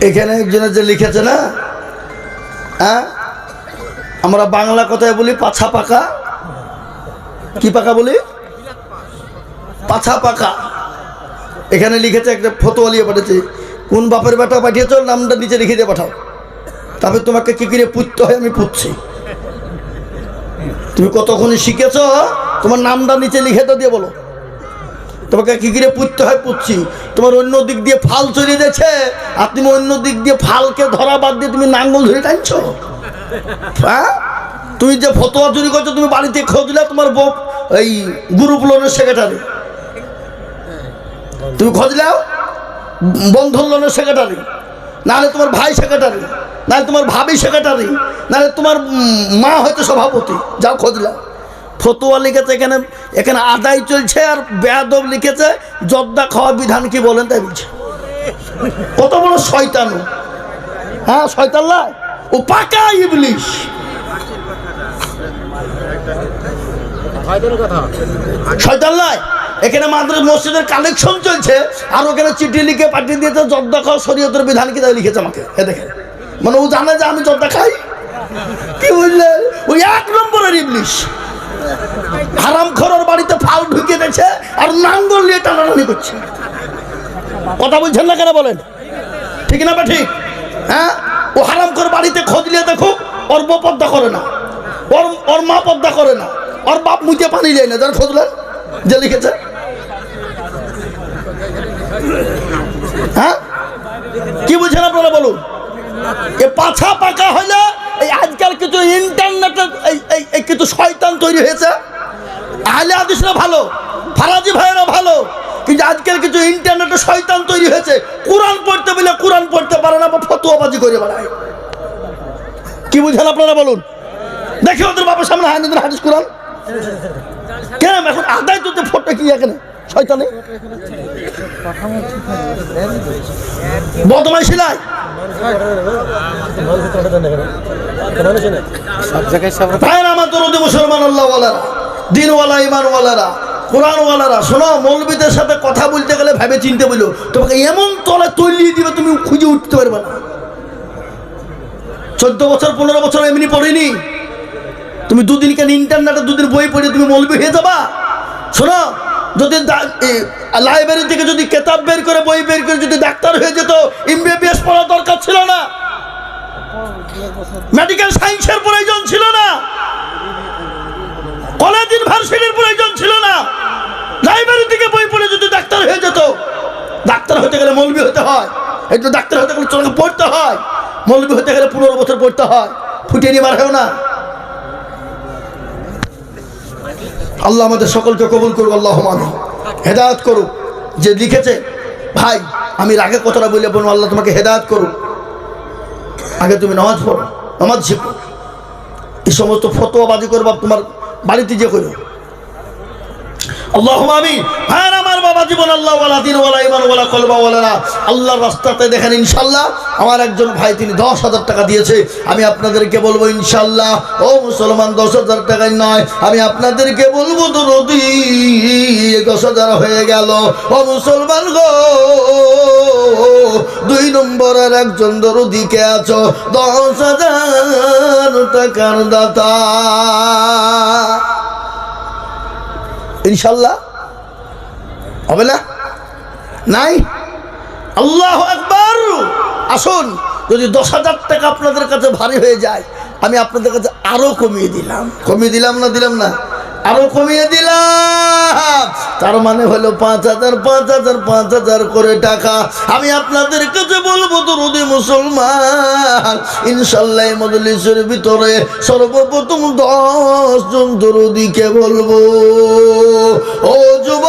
এখানে একজনের যে লিখেছে না হ্যাঁ? আমরা বাংলা কথায় বলি পাছা পাকা। কি পাকা বলি? পাছা পাকা। এখানে লিখেছে একটা ফতোয়ালিয়ে পাঠিয়েছে কোন বাপের বেটা পাঠিয়েছ, নামটা নিচে লিখে দিয়ে পাঠাও। তবে তোমাকে কি করে পুততে হয় আমি পুতছি। তুমি কতক্ষণ শিখেছ, তোমার নামটা নিচে লিখে তো দিয়ে বলো। তোমাকে কি করে পুততে হয় পুতছি? তোমার অন্য দিক দিয়ে ফাল চলিয়ে দিয়েছে? আর তুমি অন্য দিক দিয়ে ফালকে ধরা বাদ দিয়ে তুমি নাঙ্গল ধরে টানছো? হ্যাঁ? তুমি যে ফতোয়া চুরি করছ, তুমি বাড়িতে খোঁজলে তোমার বউ, এই গ্রুপ লোনের সেক্রেটারি। তুমি খোঁজলাও বন্ধন লোনের সেক্রেটারি। নাহলে তোমার ভাই সেক্রেটারি, নাহলে তোমার ভাবি সেক্রেটারি, নাহলে তোমার মা হয়তো সভাপতি। যাও খোঁজলাও ফতোয়া লিখেছে, এখানে এখানে আদায় চলছে আর বেয়াদব লিখেছে, জর্দা খাওয়া বিধান কি বলেন তাই বলছে। কত বড় শয়তান। হ্যাঁ শয়তান ও পাকা ইবলিশ। শয়তান লাই এখানে মাদ্রাস মসজিদের কালেকশন চলছে, আর ওখানে চিঠি লিখে পাঠিয়ে দিয়েছে, জর্দা খাওয়া শরীয়তের বিধান কি তাই লিখেছে আমাকে। এ দেখেন। মানে ও জানে যে আমি জর্দা খাই? কি বুঝলে ওই এক নম্বরের ইবলিশ। হারাম খরর বাড়িতে ফাল ঢুকিয়ে দিয়েছে আর নাঙ্গল নিয়ে টানাটানি করছে। কথা বলছেন না কেন বলেন? ঠিক না বা ঠিক? হ্যাঁ? ও হারাম খর বাড়িতে খোঁজ নিয়ে দেখো ওর বউ পদ্মা করে না। ওর ওর মা পদ্মা করে না। ওর বাপ মুখে পানি যায় না, যার খোঁজলেন? যে লিখেছে? হ্যাঁ? কি বুঝছেন আপনারা বলুন? এ পাছা পাকা হলে এই আজকাল কিছু ইন্টারনেটের এই কিছু শয়তান তৈরি হয়েছে। আহলে হাদিসরা ভালো, ফারাজি ভাইয়েরা ভালো, কিন্তু আজকাল কিছু ইন্টারনেটে শয়তান তৈরি হয়েছে। কোরআন পড়তে বলে কোরআন পড়তে পারে না, বা ফতুয়াবাজি করে বেড়ায়। কি বুঝেন আপনারা বলুন? দেখি ওদের বাবার সামনে হায় নদীর হাদিস কোরআন। কেন? এখন আদায় তো ফটো কি এখানে? শয়তানে? মুসলমান আল্লাহওয়ালারা, দিনওয়ালা শোনো সাথে কথা বলতে গেলে ভেবে চিনতে তোমাকে এমন তলে তৈলিয়ে দিবে তুমি খুঁজে উঠতে পারবে না। চোদ্দ বছর, পনেরো বছর এমনি পড়িনি। তুমি দুদিন কেন ইন্টারনেটে দুদিন বই পড়ে তুমি মৌলবী হয়ে যাবা। শোনো যদি লাইব্রেরি থেকে যদি কেতাব বের করে, বই বের করে যদি ডাক্তার হয়ে যেত এমবিবিএস পড়া দরকার ছিল না। মেডিকেল সায়েন্সের প্রয়োজন ছিল না। কলেজ ইউনিভার্সিটির প্রয়োজন ছিল না। লাইব্রেরি থেকে বই পড়ে যদি ডাক্তার হয়ে যেত, ডাক্তার হতে গেলে মৌলবি হতে হয়। একটু ডাক্তার হতে গেলে তোমাকে পড়তে হয়। মৌলবি হতে গেলে পনেরো বছর পড়তে হয়। ফুটিয়ে নিয়ে বার হয় না। আল্লাহ আমাদের সকলকে কবুল করুক, আল্লাহ মামি হেদায়ত করুক। যে লিখেছে, ভাই, আমি রাগে কথাটা বলে বলব আল্লাহ তোমাকে হেদায়ত করুক। আগে তুমি নামাজ পড়ো, নামাজ শিখো। এই সমস্ত ফতোয়াবাজি করবা তোমার বাড়িতে যে করো। আল্লাহ আমি হ্যাঁ বাবা জীবন আল্লাহ, ওয়ালা দিন, ওয়ালা ইমান ওয়ালা কলবা, ওয়ালা না আল্লাহর রাস্তাতে দেখেন ইনশাল্লাহ আমার একজন ভাই, তিনি দশ হাজার টাকা দিয়েছে। আমি আপনাদেরকে বলব ইনশাল্লাহ, ও মুসলমান, দশ হাজার টাকায় নয়। আমি আপনাদেরকে বলব তো নদী দশ হাজার হয়ে গেল। ও মুসলমান গো, দুই নম্বরের একজন দরদিকে আছো? দশ হাজার টাকার দাতা। ইনশাল্লাহ হবে না? নাই? আল্লাহ একবার আসুন, যদি দশ হাজার টাকা আপনাদের কাছে ভারী হয়ে যায়, আমি আপনাদের কাছে আরও কমিয়ে দিলাম। কমিয়ে দিলাম না দিলাম না? আরও কমিয়ে দিলাম। তার মানে হলো পাঁচ হাজার পাঁচ হাজার পাঁচ হাজার করে টাকা। আমি আপনাদের কাছে বলব তরুদি রোদে মুসলমান, ইনশাল্লাহ মজলিসের ভিতরে সর্বপ্রথম দশ জন তরুদিকে বলব? ও যুব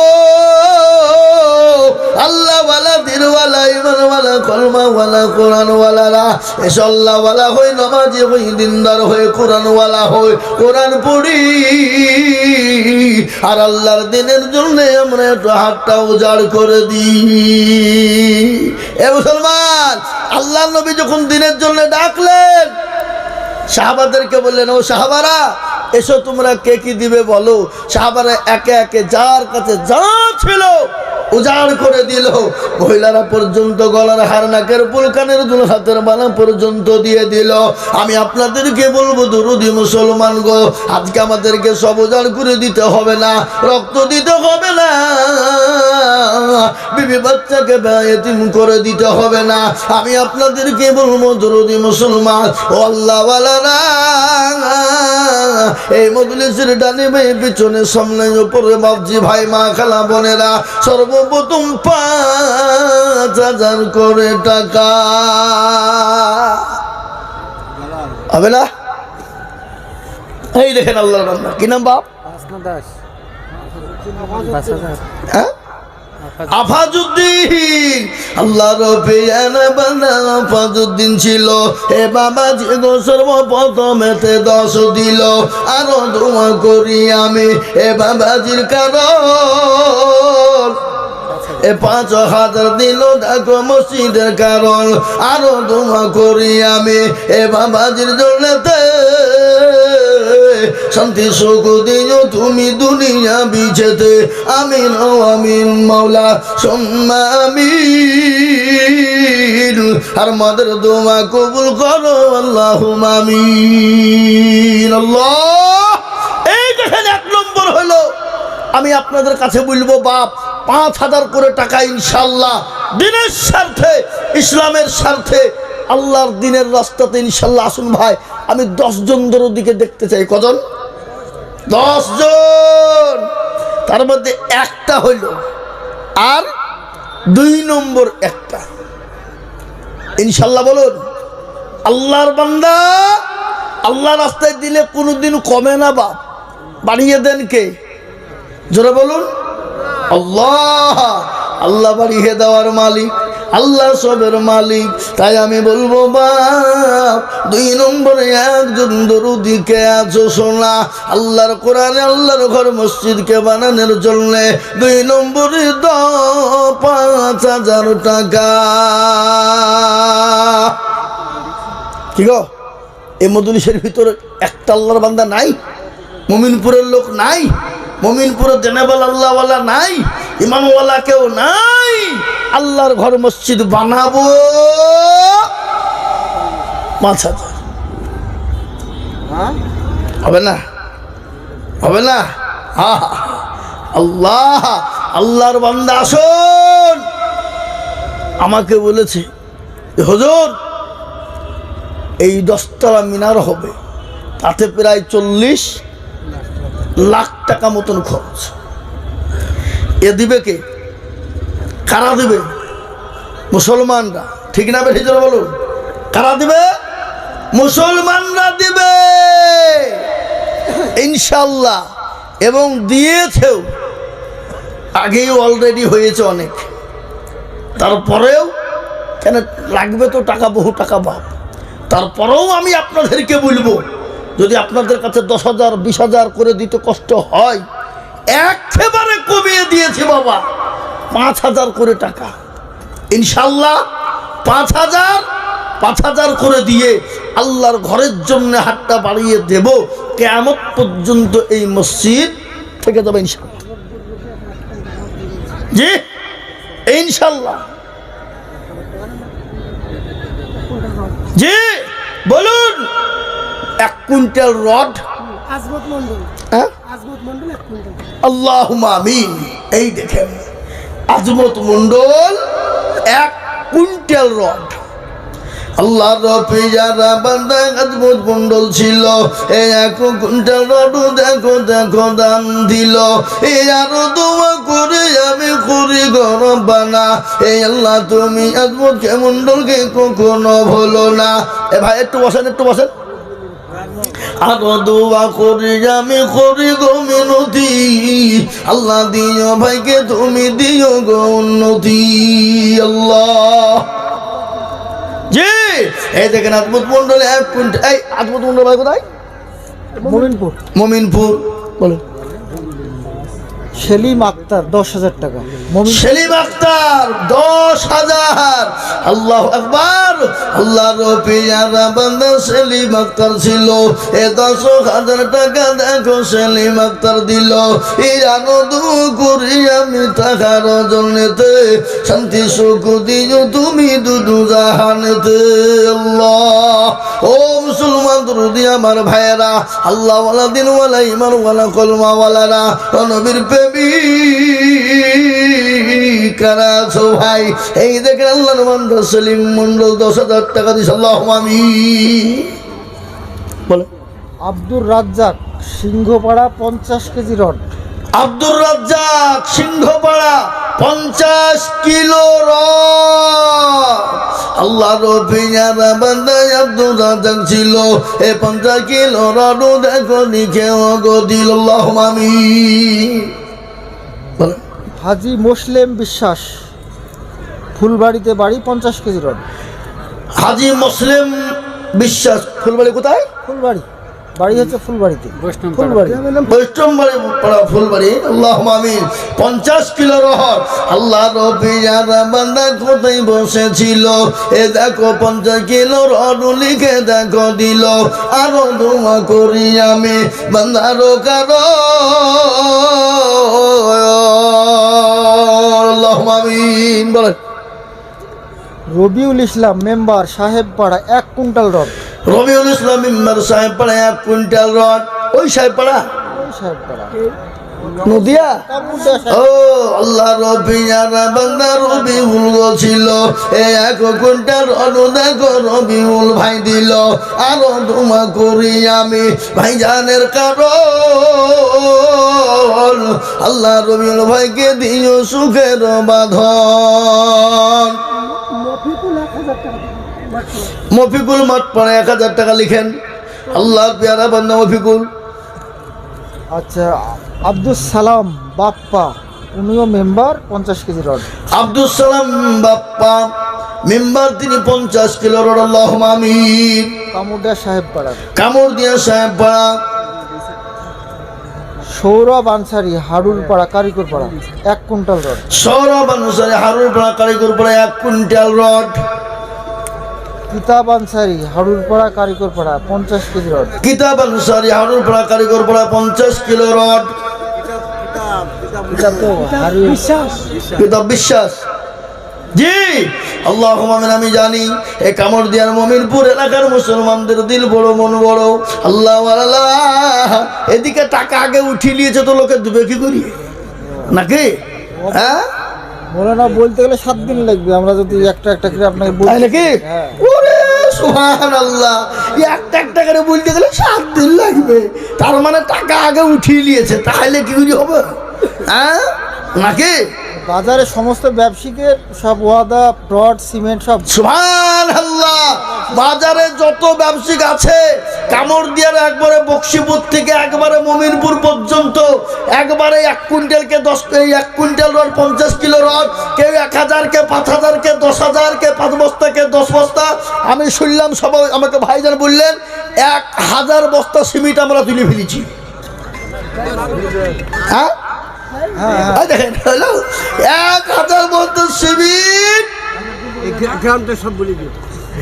কোরআন পড়ি। আর আল্লাহর দিনের জন্য আমরা একটু হাতটা উজাড় করে দিই। এ মুসলমান, আল্লাহ নবী যখন দিনের জন্য ডাকলেন, সাহাবাদেরকে বললেন, ও সাহাবারা, এসো তোমরা কে কি দিবে বলো? সাহাবারা একে একে যার কাছে যা ছিল উজাড় করে দিল। মহিলারা পর্যন্ত গলার হার নাকের পুল কানের দুল হাতের বানা পর্যন্ত দিয়ে দিল। আমি আপনাদেরকে বলব, দুরুদি মুসলমান গো, আজকে আমাদেরকে সব উজাড় করে দিতে হবে না, রক্ত দিতে হবে না। বিবি বাচ্চাকে ব্যয়তিম করে দিতে হবে না। আমি আপনাদেরকে বলব, দুরুদি মুসলমান, ও আল্লাহওয়ালারা, এই মজলিসের ডানে পিছনে, সামনে, উপরে বাবজি ভাই, মা, খালা, বোনেরা সর্বপ্রথম পাঁচ হাজার করে টাকা। হবে না? এই দেখেন আল্লাহর বান্দা। কি নাম বাপ? হ্যাঁ? আফাজুদ্দিন। আফাজুদ্দিন ছিল। এ বাবা, যে গো সর্বপ্রথমেতে দশ দিল। আরও দোয়া করি আমি। এ বাবাজির কারণ। এ পাঁচ হাজার দিল দেখো মসজিদের কারণ। আরও দোয়া করি আমি এ বাবাজির জন্যতে। শান্তি, সুখ দিও তুমি দুনিয়া বিছেতে। আমিন ও আমিন মাওলা সম্মা আর মাদের দোয়া কবুল করো আল্লাহ আমিন। আল্লাহ! এই দেখেন এক নম্বর হলো, আমি আপনাদের কাছে বলব বাপ পাঁচ হাজার করে টাকা ইনশাল্লাহ দিনের স্বার্থে, ইসলামের স্বার্থে, আল্লাহর দিনের রাস্তাতে ইনশাল্লাহ আসুন ভাই। আমি দশজন দিকে দেখতে চাই। কজন? দশজন তার মধ্যে একটা হইল। আর দুই নম্বর একটা। ইনশাল্লাহ বলুন, আল্লাহর বান্দা আল্লাহ রাস্তায় দিলে কোনোদিন কমে না বাপ। বাড়িয়ে দেন কে? জোরে বলুন। আল্লাহ আল্লাহ বাড়িয়ে দেওয়ার মালিক, আল্লাহ সবের মালিক। তাই আমি বলব, বাপ, দুই নম্বরে একজন দরুদিকে আছো শোনা? আল্লাহর কোরআনে আল্লাহর ঘর মসজিদকে বানানোর জন্য দুই নম্বরে দ পাঁচ হাজার টাকা। কি গো? এই মদুলিশের ভিতরে একটা আল্লাহর বান্দা নাই? মুমিনপুরের লোক নাই? মুমিনপুরের জেনেবাল আল্লাহওয়ালা নাই, ইমামওয়ালা কেউ নাই। আল্লাহর ঘর মসজিদ বানাবো। পাঁচ হাজার। হবে না? হবে না। আল্লাহ, আল্লাহর বান্দা আসুন। আমাকে বলেছে হজুর, এই দশতলা মিনার হবে। তাতে প্রায় চল্লিশ লাখ টাকা মতন খরচ। এ দিবে কে? কারা দিবে? মুসলমানরা। ঠিক না বেশি জোরে বলুন। কারা দিবে? মুসলমানরা দিবে। ইনশাল্লাহ এবং দিয়েছেও। আগেই অলরেডি হয়েছে অনেক। তারপরেও কেন লাগবে তো টাকা, বহু টাকা বাপ। তারপরেও আমি আপনাদেরকে বলব। যদি আপনাদের কাছে দশ হাজার, বিশ হাজার করে দিতে কষ্ট হয়, একেবারে কমিয়ে দিয়েছে বাবা। পাঁচ হাজার করে টাকা। ইনশাল্লাহ পাঁচ হাজার পাঁচ হাজার করে দিয়ে আল্লাহর ঘরের জন্য হাতটা বাড়িয়ে দেব। কেমন পর্যন্ত এই মসজিদ থেকে যাবে ইনশাল্লাহ জি ইনশাল্লাহ জি, বলুন। এক কুইন্টাল রড? হ্যাঁ? আল্লাহ আমিন। এই দেখেন আজমত মন্ডল এক কুইন্টাল রড। আল্লাহ রফি যারা বান্দা আজমত মন্ডল ছিল এই এক কুইন্টাল রড দেখো দেখো দান দিল। এই আরও দোয়া করে আমি করি গরম বানা। আল্লাহ তুমি আজমত কে মন্ডলকে কখনো ভুলো না। এ ভাই একটু বসেন একটু বসেন। আরও দোয়া করি আমি করি গো মিনতি। আল্লাহ দিও ভাইকে তুমি দিও গো উন্নতি। আল্লাহ। জি এই দেখেন আজমত মন্ডলে এক কুইন্টাল এই আজমত মন্ডল ভাই কোথায়? মোমিনপুর। মমিনপুর। বলো সেলিম আক্তার, দশ হাজার টাকা। সেলিম আক্তার, দশ হাজার। আল্লাহ আকবার। আক্তার আল্লাহর পিয়ারা বান্দা সেলিম আক্তার ছিল। এ দশ হাজার টাকা দেখো সেলিম আক্তার দিল। এই আনন্দ করি আমি টাকার জন্যতে শান্তি, সুখ দিও তুমি দুদু জাহানেতে। আল্লাহ। ও মুসলমান দুরুদি আমার ভাইয়েরা আল্লাহ ওয়ালা দিন ওয়ালা ইমান ওয়ালা কলমা ওয়ালারা ও নবীর প্রেমী কারা আছো ভাই? এই দেখেন আল্লাহ মন্ডল সেলিম মন্ডল দশ হাজার টাকা দিস আল্লাহ আমি বলে। আব্দুর রাজ্জাক সিংহপাড়া পঞ্চাশ কেজি রড। আব্দুর রাজ্জাক সিংহপাড়া পঞ্চাশ কিলো রড। আল্লাহ রফিয়ারা বান্দায় আব্দুর রাজ্জাক ছিল। এ পঞ্চাশ কিলো রড দেখো লিখে গো দিল আল্লাহ হাজি মুসলিম বিশ্বাস ফুলবাড়িতে বাড়ি পঞ্চাশ কেজি রড। হাজি মুসলিম বিশ্বাস ফুলবাড়ি কোথায়? ফুলবাড়ি। বাড়ি হচ্ছে ফুলবাড়িতে। ফুলবাড়ি। বৈষ্ণব বাড়ি পড়া ফুলবাড়ি। আল্লাহ আমিন। পঞ্চাশ কিলো রহর। আল্লাহ রবিয়ারা বান্দা কোথায় বসেছিল। এ দেখো পঞ্চাশ কিলো রড লিখে দেখো দিল। আরও দোয়া করি আমি বান্দারো কারও আল্লাহ আমিন। বলেন। রবিউল ইসলাম মেম্বার সাহেব পাড়া এক কুইন্টাল রড রবিউল ইসলাম ইম্মার সাহেব পাড়া এক কুইন্টাল রড। ওই সাহেব পাড়া? নদিয়া? ও, আল্লাহ এ এক ভাই দিল। করি আমি ভাইজানের কারণ। আল্লাহ রবিউল ভাইকে দিও সুখের বাঁধন। মফিকুল মাঠ পড়ে এক হাজার টাকা লিখেন। আল্লাহ পেয়ারা বান্দা মফিকুল। আচ্ছা আব্দুল সালাম বাপ্পা উনিও মেম্বার পঞ্চাশ KG rod. Abdul Salam Bappa member তিনি পঞ্চাশ কিলো রড। আল্লাহ আমিন। কামুডা সাহেব পাড়ার কামড় দিয়া সাহেব পাড়া। সৌরভ আনসারি হারুল পাড়া কারিকর পাড়া এক কুইন্টাল রড। সৌরভ অনুসারে হারুর পাড়া কারিগর পাড়া এক কুইন্টাল রড। কিতাব আনসারি হারুল পাড়া কারিকর পাড়া পঞ্চাশ কেজি রড। কিতাব অনুসারে হারুর পাড়া কারিগর পাড়া পঞ্চাশ কিলো রড। কিতাব বিশ্বাস। জি আল্লাহ আমি জানি এই কামড় দিয়ার মমিনপুর এলাকার মুসলমানদের দিল বড় মন বড়। আল্লাহ আল্লাহ এদিকে টাকা আগে উঠিয়ে নিয়েছে তো লোকে দেবে কি করি? নাকি? হ্যাঁ? বলে না বলতে গেলে সাত দিন লাগবে আমরা যদি একটা একটা করে আপনাকে বলি। নাকি? হ্যাঁ। আল্লাহ একটা একটা করে সাত দিন লাগবে। তার মানে টাকা আগে উঠিয়ে নিয়েছে, তাহলে কি হবে? হ্যাঁ? নাকি? বাজারে সমস্ত ব্যবসায়ীদের সব ওয়াদা ফ্রড সিমেন্ট সব। সুহান আল্লাহ বাজারে যত ব্যবসায়িক আছে, কামড় দিয়ার একবারে বক্সিপুর থেকে একবারে মমিনপুর পর্যন্ত, একবারে এক কুইন্টালকে দশ এক কুইন্টাল রড, পঞ্চাশ কিলো রড, কেউ এক হাজার কে পাঁচ হাজার কে দশ হাজার কে পাঁচ বস্তা কে দশ বস্তা। আমি শুনলাম সবাই, আমাকে ভাইজান বললেন, এক হাজার বস্তা সিমেন্ট আমরা তুলে ফেলেছি। হ্যাঁ? দেখেন হলো এক হাজার সিমেন্ট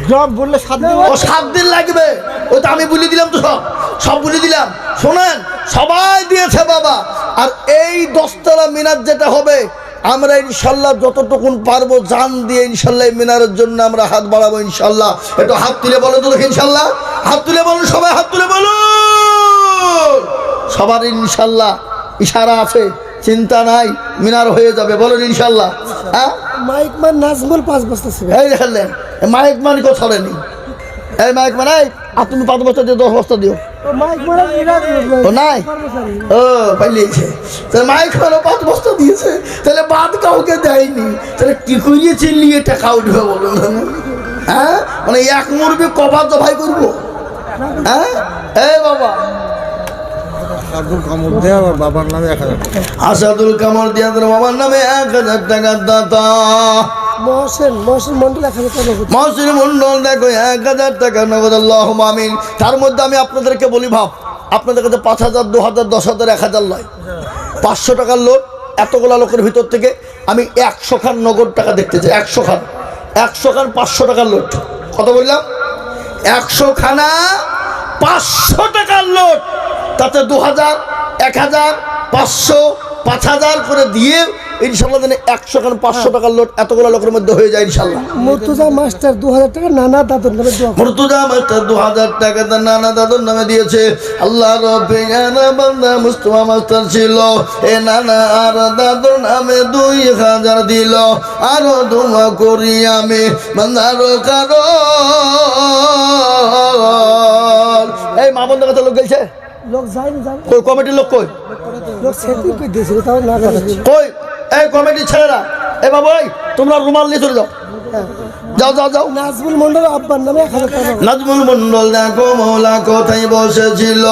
গ্রাম বললে সাত দিন ও সাত দিন লাগবে। ও তো আমি বলে দিলাম তো সব। সব বলে দিলাম। শোনেন সবাই দিয়েছে বাবা। আর এই দশতলা মিনার যেটা হবে আমরা ইনশাল্লাহ যতটুকুন পারব জান দিয়ে ইনশাল্লাহ মিনারের জন্য আমরা হাত বাড়াবো ইনশাল্লাহ। একটু হাত তুলে বলো তো ইনশাল্লাহ। হাত তুলে বলুন সবাই হাত তুলে বলুন। সবার ইনশাল্লাহ ইশারা আছে। চিন্তা নাই মিনার হয়ে যাবে বলুন ইনশাল্লাহ হ্যাঁ? মাইক মান নাজমুল পাঁচ বস্তা এই দেখলেন মাইক মানি কেউ ছড়েনি এই মাইক মানে আর তুমি পাঁচ বস্তা দিয়ে দশ বস্তা দিও। মাইক ও নাই? ও তাহলে মাইক মানে পাঁচ বস্তা দিয়েছে তাহলে বাদ কাউকে দেয়নি। তাহলে কি টাকা উঠবে বলুন? হ্যাঁ? মানে এক মুরবি কবার জবাই করব? হ্যাঁ? এই বাবা। আব্দুল কামুর দেয় আমার বাবার নামে এক হাজার আসাদুল কামর দিয়া তোর বাবার নামে এক হাজার টাকার দাতা। মহসেন মহসেন মন্ডল এক হাজার টাকা মহসিন মন্ডল দেখো এক হাজার টাকা নগদ আল্লাহ আমিন। তার মধ্যে আমি আপনাদেরকে বলি ভাব আপনাদের কাছে পাঁচ হাজার দু হাজার দশ হাজার এক হাজার নয় পাঁচশো টাকার লোক এতগুলা লোকের ভিতর থেকে আমি একশো খান নগদ টাকা দেখতে চাই একশো খান। একশো খান পাঁচশো টাকার লোট কত বললাম? একশো খানা পাঁচশো টাকার লোট তাতে দু হাজার এক হাজার পাঁচশো পাঁচ হাজার করে দিয়ে ইনশাল্লাহ জানি একশো খান পাঁচশো টাকার লোট এতগুলো লোকের মধ্যে হয়ে যায় ইনশাল্লাহ মুর্তুজা মাস্টার দু হাজার টাকা নানা দাদুর নামে মুর্তুজা মাস্টার দু হাজার টাকা তার নানা দাদুর নামে দিয়েছে। আল্লাহ বান্দা মুস্তফা মাস্টার ছিল। এ নানা আর দাদুর নামে দুই হাজার দিল। আরও দোয়া করি আমি বান্দার কারও এই মা বন্ধের কথা লোক গেছে লোক কই কমিটির লোক কই? লোক সেটি করে দিয়েছিল তাও না কই? এই কমিটির ছেলেরা এ বাবু এই তোমরা রুমাল নিয়ে চলে যাও। যাও যাও যাও। নাজমুল মন্ডল আব্বার নামে এক হাজার টাকা। নাজমুল মন্ডল দেখো মৌলা কোথায় বসেছিল।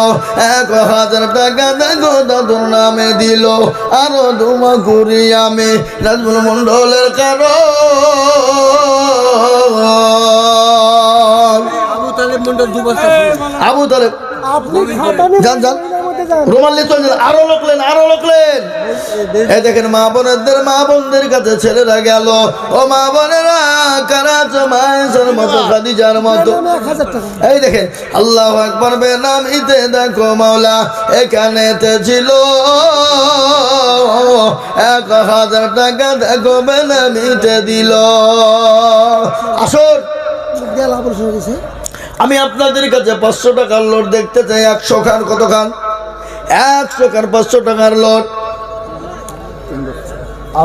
এক হাজার টাকা দেখো দাদুর নামে দিল। আরও দুমা করি আমি নাজমুল মন্ডলের কারও আবু তালেব মন্ডল দু বছর আবু তালেব যান, যান। রুমাল নিয়ে চলে আরও লোক আরও লোক এই দেখেন মা বোনদের মা বোনদের কাছে ছেলেরা গেল। ও মা বোনেরা কারাচ মায়ের মতো খাদিজার মতো। নামে এক হাজার টাকা। এই দেখেন আল্লাহ আকবর বেনাম ইতে দেখো মাওলা এখানে ছিল। এক হাজার টাকা দেখো বেনাম ইতে দিল। আসুন। গেল আবুল শুনে গেছে। আমি আপনাদের কাছে পাঁচশো টাকার লোট দেখতে চাই একশো খান কত খান? একশো খান পাঁচশো টাকার লোট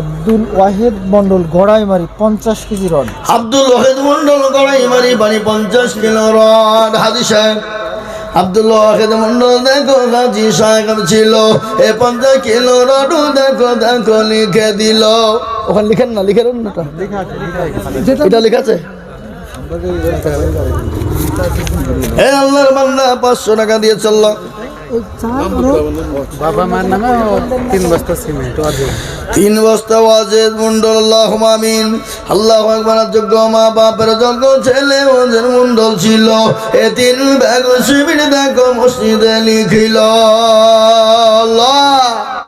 আব্দুল ওয়াহেদ মন্ডল গড়াইমারি পঞ্চাশ K G rod Abdul Wahed Mondal Garaimari বাড়ি পঞ্চাশ কিলো রড হাজি সাহেব আব্দুল ওয়াহেদ মন্ডল দেখো হাজি সাহেব ছিল। এ পঞ্চাশ কিলো রড দেখো দেখো লিখে দিল। ওখানে লিখেন না লিখে। এটা লেখা আছে? হে আল্লাহর বান্দা পাঁচশো টাকা দিয়ে চলল। বাবা মার নামে তিন বস্তা সিমেন্ট তিন বস্তা ওয়াজেদ মন্ডল আল্লাহ আল্লাহ যোগ্য মা বাপের যোগ্য ছেলে ওদের মন্ডল ছিল। এ তিন ব্যাগ শিবির দেখো মসজিদে লিখিল